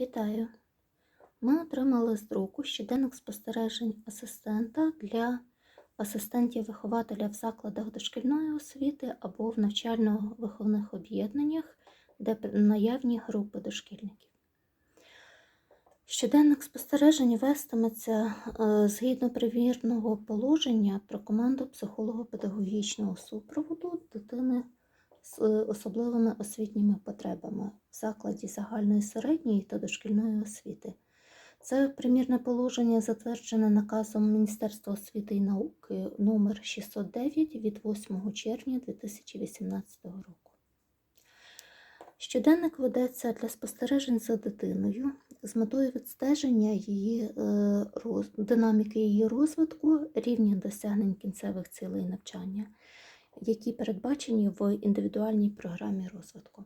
Вітаю! Ми отримали з друку щоденник спостережень асистента для асистентів-вихователя в закладах дошкільної освіти або в навчально-виховних об'єднаннях, де наявні групи дошкільників. Щоденник спостережень вестиметься е, згідно примірного положення про команду психолого-педагогічного супроводу дитини з особливими освітніми потребами в закладі загальної середньої та дошкільної освіти. Це примірне положення затверджене наказом Міністерства освіти і науки номер 609 від 8 червня 2018 року. Щоденник ведеться для спостережень за дитиною з метою відстеження її е, динаміки її розвитку, рівня досягнень кінцевих цілей навчання, які передбачені в індивідуальній програмі розвитку.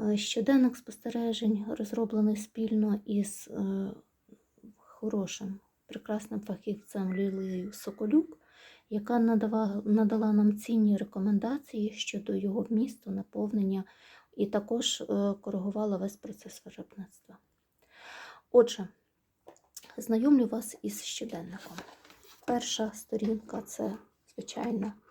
Е, Щоденник спостережень розроблений спільно із е, хорошим, прекрасним фахівцем Лілією Соколюк, яка надава, надала нам цінні рекомендації щодо його вмісту, наповнення і також е, коригувала весь процес виробництва. Отже, знайомлю вас із щоденником. Перша сторінка це звичайно е,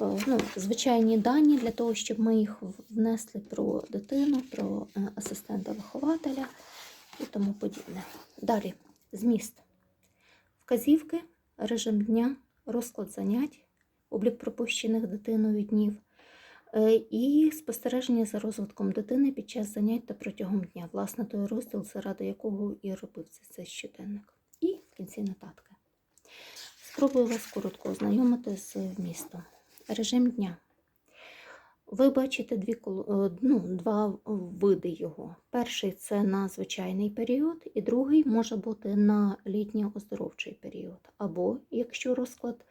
ну, звичайні дані для того, щоб ми їх внесли про дитину, про е, асистента-вихователя і тому подібне. Далі зміст. Вказівки, режим дня, розклад занять, облік пропущених дитиною днів е, і спостереження за розвитком дитини під час занять та протягом дня. Власне, той розділ, заради якого і робився цей щоденник. І в кінці нотатки. Спробую вас коротко ознайомити з вмістом. Режим дня. Ви бачите дві, е, ну, два види його. Перший це на звичайний період, і другий може бути на літньо-оздоровчий період. Або, якщо розклад,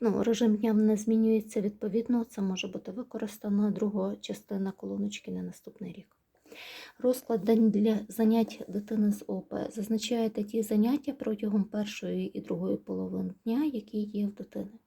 ну, режим дня не змінюється відповідно, це може бути використана друга частина колоночки на наступний рік. Розклад для занять дитини з ОП зазначаєте ті заняття протягом першої і другої половини дня, які є в дитини.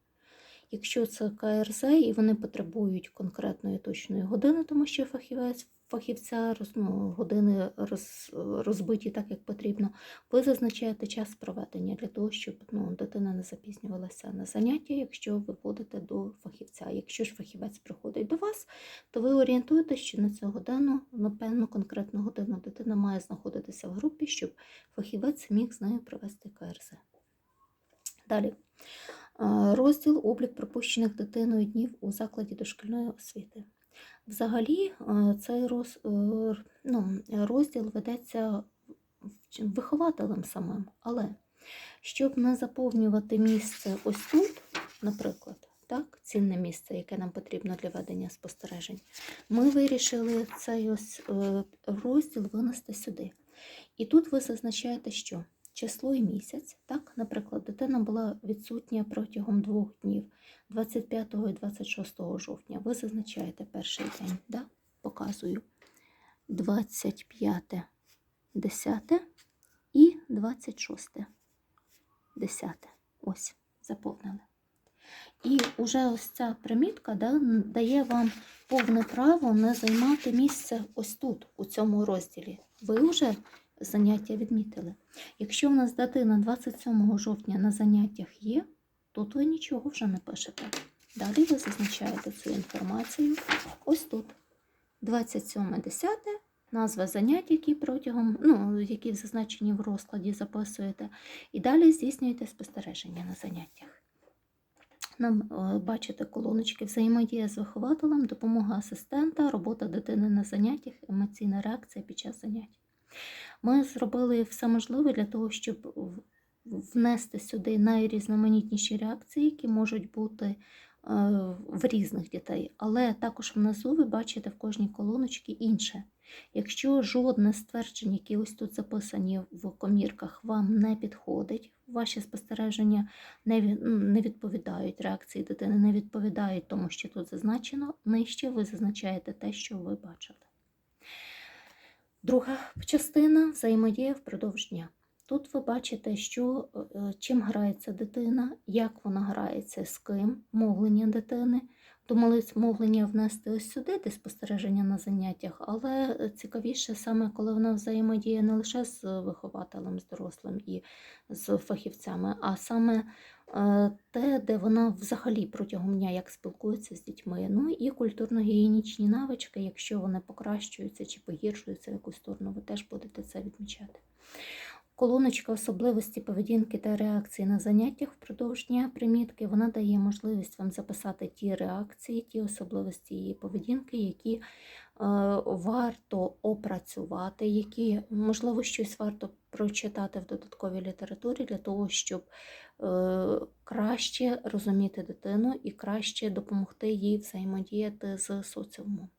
Якщо це КРЗ і вони потребують конкретної точної години, тому що фахівець фахівця роз, ну, години роз, розбиті так, як потрібно, ви зазначаєте час проведення для того, щоб ну, дитина не запізнювалася на заняття, якщо ви будете до фахівця. Якщо ж фахівець приходить до вас, то ви орієнтуєтесь, що на цю годину, на певну конкретну годину дитина має знаходитися в групі, щоб фахівець міг з нею провести КРЗ. Далі. Розділ облік пропущених дитиною днів у закладі дошкільної освіти. Взагалі, цей роз, е, ну, розділ ведеться вихователем самим, але щоб не заповнювати місце ось тут, наприклад, так, цінне місце, яке нам потрібно для ведення спостережень, ми вирішили цей ось е, розділ винести сюди. І тут ви зазначаєте, що число і місяць, так, наприклад, дитина була відсутня протягом двох днів, 25 і 26 жовтня. Ви зазначаєте перший день, да? показую 25, 10 і 26, 10. Ось, заповнили. І вже ось ця примітка да, дає вам повне право не займати місце ось тут, у цьому розділі. Ви вже заняття відмітили. Якщо в нас дитина 27 жовтня на заняттях є, тут ви нічого вже не пишете. Далі ви зазначаєте цю інформацію ось тут. 27.10, назва занять, які протягом, ну, які зазначені в розкладі, записуєте. І далі здійснюєте спостереження на заняттях. Нам е, бачите колоночки взаємодія з вихователем, допомога асистента, робота дитини на заняттях, емоційна реакція під час занять. Ми зробили все можливе для того, щоб внести сюди найрізноманітніші реакції, які можуть бути е, в різних дітей. Але також внизу ви бачите в кожній колоночці інше. Якщо жодне з тверджень, які ось тут записані в комірках, вам не підходить, ваші спостереження ну, не відповідають реакції дитини, не відповідають тому, що тут зазначено, нижче ви зазначаєте те, що ви бачите. Друга частина взаємодія впродовж дня. Тут ви бачите, що, е, чим грається дитина, як вона грається, з ким, мовлення дитини. Думали мовлення внести ось сюди, де спостереження на заняттях, але цікавіше саме, коли вона взаємодіє не лише з вихователем, з дорослим і з фахівцями, а саме е, те, де вона взагалі протягом дня як спілкується з дітьми. Ну і культурно-гігієнічні навички, якщо вони покращуються чи погіршуються в якусь сторону, ви теж будете це відмічати. Колоночка особливості поведінки та реакції на заняттях впродовж дня примітки. Вона дає можливість вам записати ті реакції, ті особливості її поведінки, які е, варто опрацювати, які, можливо, щось варто прочитати в додатковій літературі для того, щоб е, краще розуміти дитину і краще допомогти їй взаємодіяти з соціумом.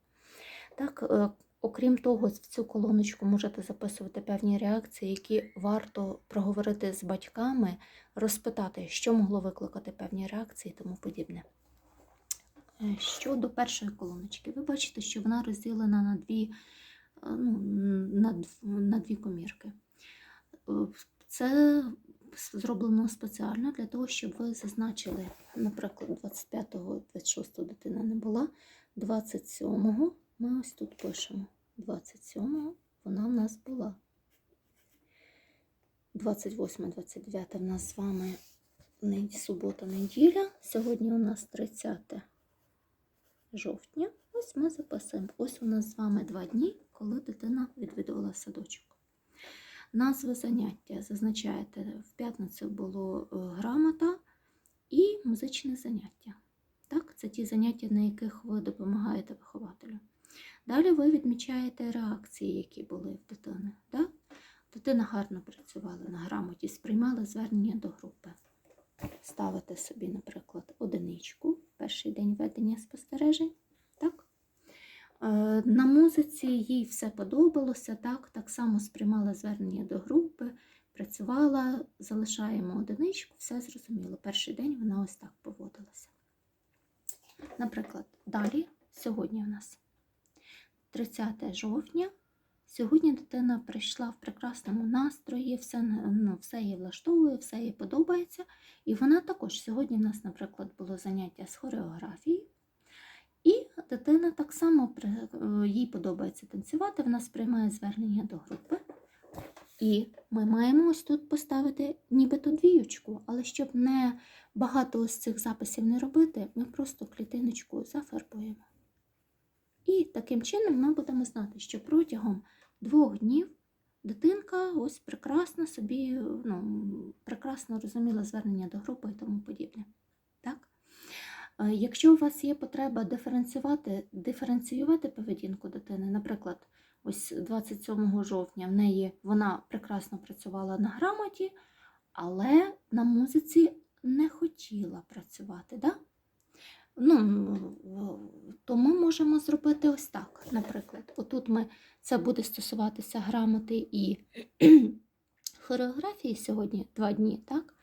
Так, е, Окрім того, в цю колоночку можете записувати певні реакції, які варто проговорити з батьками, розпитати, що могло викликати певні реакції і тому подібне. Е, Щодо першої колоночки, ви бачите, що вона розділена на дві, е, ну, на, на дві комірки. Е, Це зроблено спеціально для того, щоб ви зазначили, наприклад, 25-го, 26-го дитина не була, 27-го ми ось тут пишемо. 27-го вона в нас була. 28, 29 в нас з вами субота, неділя. Сьогодні у нас 30 жовтня. Ось ми записуємо. Ось у нас з вами два дні, коли дитина відвідувала садочок. Назви заняття зазначаєте, в п'ятницю було е, грамота і музичне заняття. Так, це ті заняття, на яких ви допомагаєте вихователю. Далі ви відмічаєте реакції, які були в дитини. Да? Дитина гарно працювала на грамоті, сприймала звернення до групи. Ставите собі, наприклад, одиничку, перший день ведення спостережень. Так? Е, На музиці їй все подобалося, так, так само сприймала звернення до групи, працювала, залишаємо одиничку, все зрозуміло. Перший день вона ось так поводилася. Наприклад, далі, сьогодні в нас 30 жовтня. Сьогодні дитина прийшла в прекрасному настрої, все, ну, все їй влаштовує, все їй подобається. І вона також сьогодні в нас, наприклад, було заняття з хореографії. І дитина так само е, їй подобається танцювати, вона сприймає звернення до групи. І ми маємо ось тут поставити нібито двіючку, але щоб не багато ось цих записів не робити, ми просто клітиночку зафарбуємо. Таким чином ми будемо знати, що протягом двох днів дитинка ось прекрасно собі, ну, прекрасно розуміла звернення до групи і тому подібне. Так? Е, Якщо у вас є потреба диференціювати, диференціювати поведінку дитини, наприклад, ось 27 жовтня в неї вона прекрасно працювала на грамоті, але на музиці не хотіла працювати. Да? Ну, то ми можемо зробити ось так. Наприклад, отут ми це буде стосуватися грамоти і хореографії сьогодні два дні, так?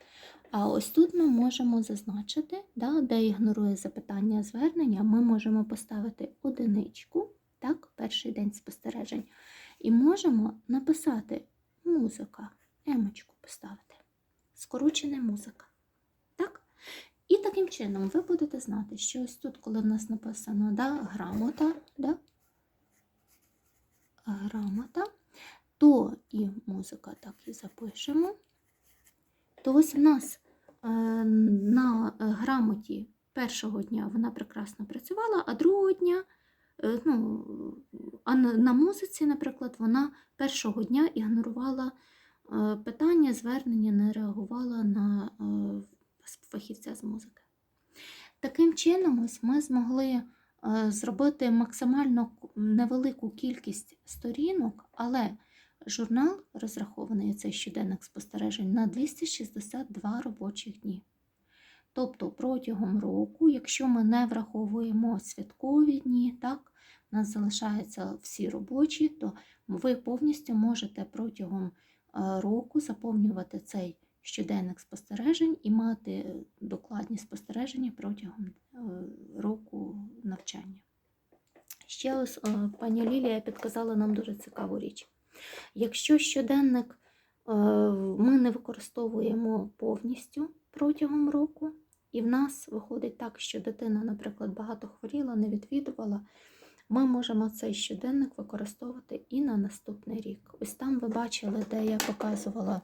А ось тут ми можемо зазначити, да, де ігнорує запитання звернення, ми можемо поставити одиничку, так, перший день спостережень, і можемо написати музика, емочку поставити. Скорочена музика. Так? І таким чином ви будете знати, що ось тут, коли в нас написано да, грамота, да, грамота, то і музика так і запишемо. То ось в нас е, на грамоті першого дня вона прекрасно працювала, а другого дня, е, ну, а на, на музиці, наприклад, вона першого дня ігнорувала е, питання, звернення, не реагувала на е, фахівця з музики. Таким чином, ось ми змогли е, зробити максимально невелику кількість сторінок, але журнал розрахований цей щоденник спостережень на 262 робочих дні. Тобто протягом року, якщо ми не враховуємо святкові дні, так, у нас залишаються всі робочі, то ви повністю можете протягом е, року заповнювати цей щоденник спостережень і мати е, докладні спостереження протягом е, року навчання. Ще ось е, пані Лілія підказала нам дуже цікаву річ. Якщо щоденник ми не використовуємо повністю протягом року, і в нас виходить так, що дитина, наприклад, багато хворіла, не відвідувала, ми можемо цей щоденник використовувати і на наступний рік. Ось там ви бачили, де я показувала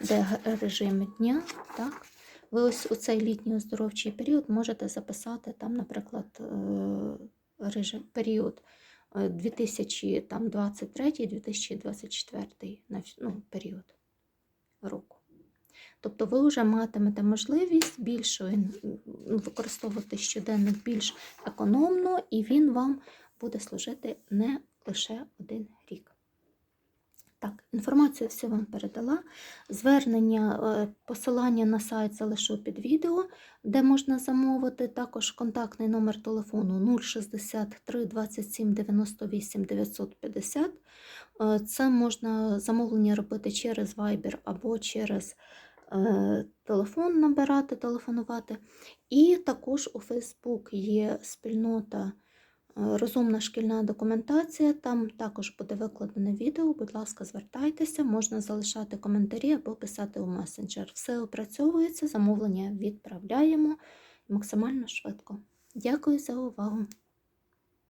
де режим дня. Так? Ви ось у цей літній оздоровчий період можете записати там, наприклад, е, режим, період е, 2023-2024 ну, період року. Тобто ви вже матимете можливість ну, використовувати щоденник більш економно, і він вам буде служити не лише один рік. Так, інформацію всю вам передала. Звернення, е, посилання на сайт залишу під відео, де можна замовити. Також контактний номер телефону 063 27 98 950. Е, Це можна замовлення робити через Viber або через е, телефон набирати, телефонувати. І також у Facebook є спільнота Розумна шкільна документація. Там також буде викладене відео. Будь ласка, звертайтеся, можна залишати коментарі або писати у месенджер. Все опрацьовується, замовлення відправляємо максимально швидко. Дякую за увагу!